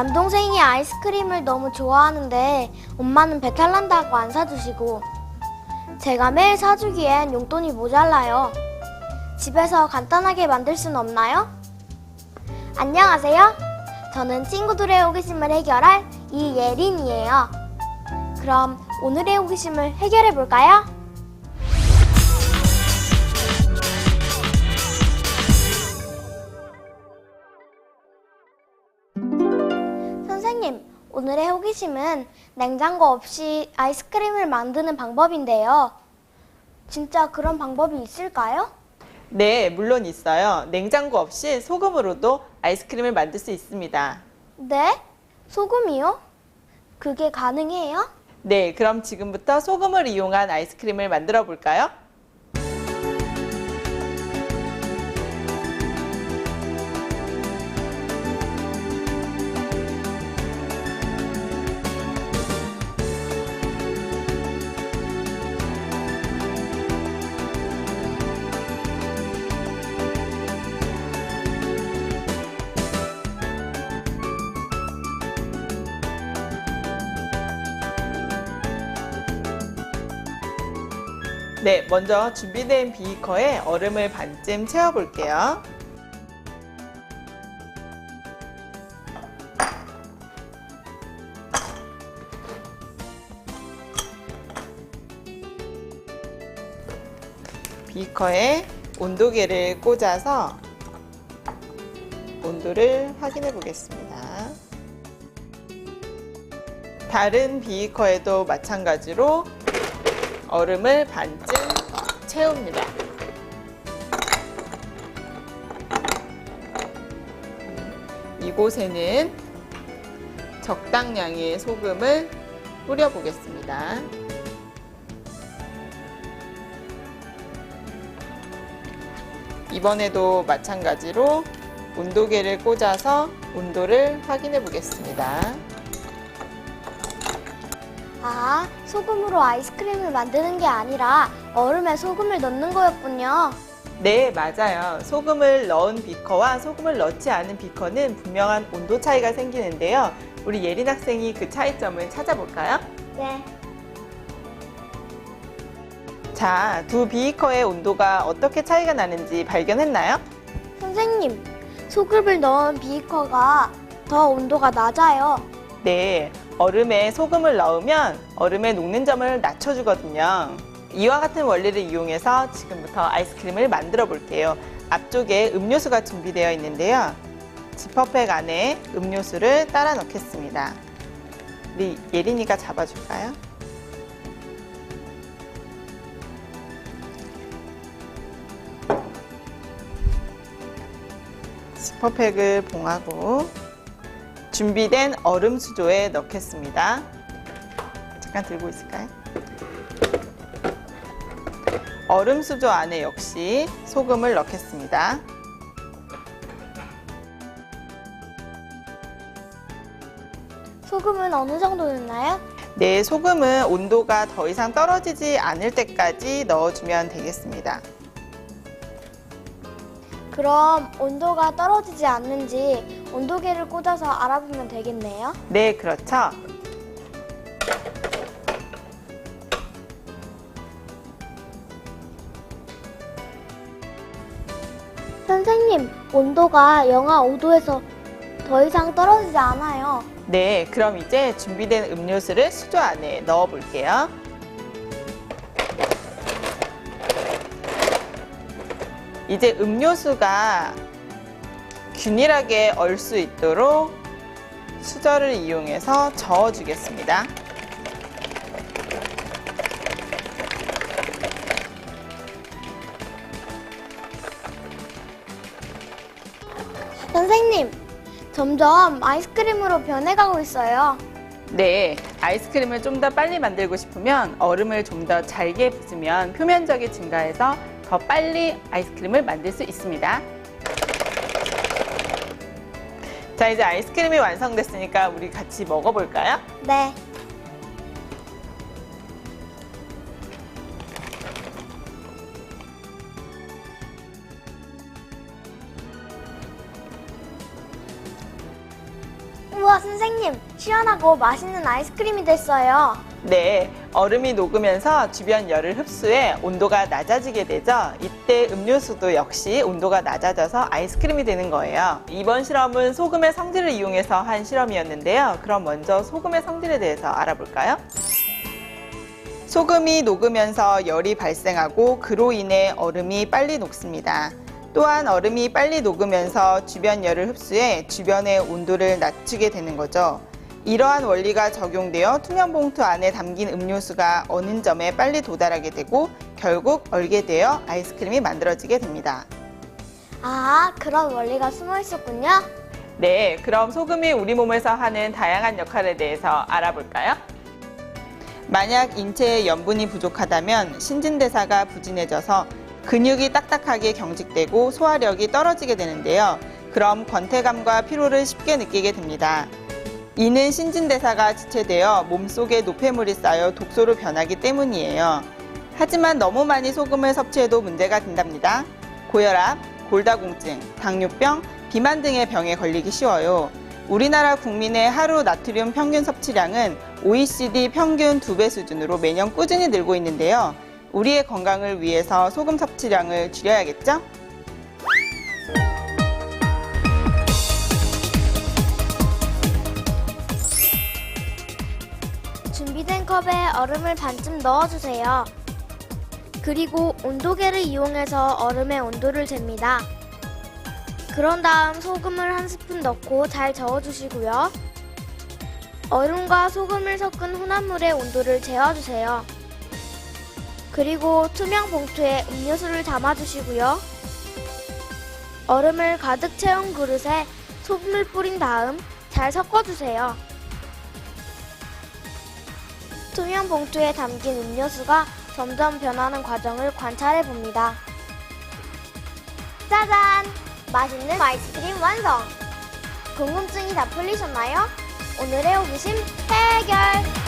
남동생이 아이스크림을 너무 좋아하는데 엄마는 배탈 난다고 안 사주시고 제가 매일 사주기엔 용돈이 모자라요. 집에서 간단하게 만들 순 없나요? 안녕하세요. 저는 친구들의 호기심을 해결할 이예린이에요. 그럼 오늘의 호기심을 해결해 볼까요? 오늘의 호기심은 냉장고 없이 아이스크림을 만드는 방법인데요. 진짜 그런 방법이 있을까요? 네, 물론 있어요. 냉장고 없이 소금으로도 아이스크림을 만들 수 있습니다. 네? 소금이요? 그게 가능해요? 네, 그럼 지금부터 소금을 이용한 아이스크림을 만들어 볼까요? 네, 먼저 준비된 비커에 얼음을 반쯤 채워 볼게요. 비커에 온도계를 꽂아서 온도를 확인해 보겠습니다. 다른 비커에도 마찬가지로 얼음을 반쯤 채웁니다. 이곳에는 적당량의 소금을 뿌려 보겠습니다. 이번에도 마찬가지로 온도계를 꽂아서 온도를 확인해 보겠습니다. 아, 소금으로 아이스크림을 만드는 게 아니라 얼음에 소금을 넣는 거였군요. 네, 맞아요. 소금을 넣은 비커와 소금을 넣지 않은 비커는 분명한 온도 차이가 생기는데요. 우리 예린 학생이 그 차이점을 찾아볼까요? 네. 자, 두 비커의 온도가 어떻게 차이가 나는지 발견했나요? 선생님, 소금을 넣은 비커가 더 온도가 낮아요. 네, 얼음에 소금을 넣으면 얼음의 녹는 점을 낮춰주거든요. 이와 같은 원리를 이용해서 지금부터 아이스크림을 만들어 볼게요. 앞쪽에 음료수가 준비되어 있는데요. 지퍼백 안에 음료수를 따라 넣겠습니다. 우리 예린이가 잡아줄까요? 지퍼백을 봉하고 준비된 얼음 수조에 넣겠습니다. 잠깐 들고 있을까요? 얼음 수조 안에 역시 소금을 넣겠습니다. 소금은 어느 정도 넣나요? 네, 소금은 온도가 더 이상 떨어지지 않을 때까지 넣어주면 되겠습니다. 그럼 온도가 떨어지지 않는지 온도계를 꽂아서 알아보면 되겠네요. 네, 그렇죠. 선생님, 온도가 영하 5도에서 더 이상 떨어지지 않아요. 네, 그럼 이제 준비된 음료수를 수조 안에 넣어 볼게요. 이제 음료수가 균일하게 얼 수 있도록 수저를 이용해서 저어 주겠습니다. 선생님, 점점 아이스크림으로 변해가고 있어요. 네, 아이스크림을 좀 더 빨리 만들고 싶으면 얼음을 좀 더 잘게 붓으면 표면적이 증가해서 더 빨리 아이스크림을 만들 수 있습니다. 자, 이제 아이스크림이 완성됐으니까 우리 같이 먹어볼까요? 네. 우와, 선생님. 시원하고 맛있는 아이스크림이 됐어요. 네, 얼음이 녹으면서 주변 열을 흡수해 온도가 낮아지게 되죠. 이때 음료수도 역시 온도가 낮아져서 아이스크림이 되는 거예요. 이번 실험은 소금의 성질을 이용해서 한 실험이었는데요. 그럼 먼저 소금의 성질에 대해서 알아볼까요? 소금이 녹으면서 열이 발생하고 그로 인해 얼음이 빨리 녹습니다. 또한 얼음이 빨리 녹으면서 주변 열을 흡수해 주변의 온도를 낮추게 되는 거죠. 이러한 원리가 적용되어 투명 봉투 안에 담긴 음료수가 어는 점에 빨리 도달하게 되고 결국 얼게 되어 아이스크림이 만들어지게 됩니다. 아, 그런 원리가 숨어 있었군요. 네, 그럼 소금이 우리 몸에서 하는 다양한 역할에 대해서 알아볼까요? 만약 인체에 염분이 부족하다면 신진대사가 부진해져서 근육이 딱딱하게 경직되고 소화력이 떨어지게 되는데요. 그럼 권태감과 피로를 쉽게 느끼게 됩니다. 이는 신진대사가 지체되어 몸속에 노폐물이 쌓여 독소로 변하기 때문이에요. 하지만 너무 많이 소금을 섭취해도 문제가 된답니다. 고혈압, 골다공증, 당뇨병, 비만 등의 병에 걸리기 쉬워요. 우리나라 국민의 하루 나트륨 평균 섭취량은 OECD 평균 두 배 수준으로 매년 꾸준히 늘고 있는데요. 우리의 건강을 위해서 소금 섭취량을 줄여야겠죠? 컵에 얼음을 반쯤 넣어주세요. 그리고 온도계를 이용해서 얼음의 온도를 잽니다. 그런 다음 소금을 한 스푼 넣고 잘 저어주시고요. 얼음과 소금을 섞은 혼합물의 온도를 재어주세요. 그리고 투명 봉투에 음료수를 담아주시고요. 얼음을 가득 채운 그릇에 소금을 뿌린 다음 잘 섞어주세요. 투명 봉투에 담긴 음료수가 점점 변하는 과정을 관찰해 봅니다. 짜잔! 맛있는 아이스크림 완성! 궁금증이 다 풀리셨나요? 오늘의 호기심 해결!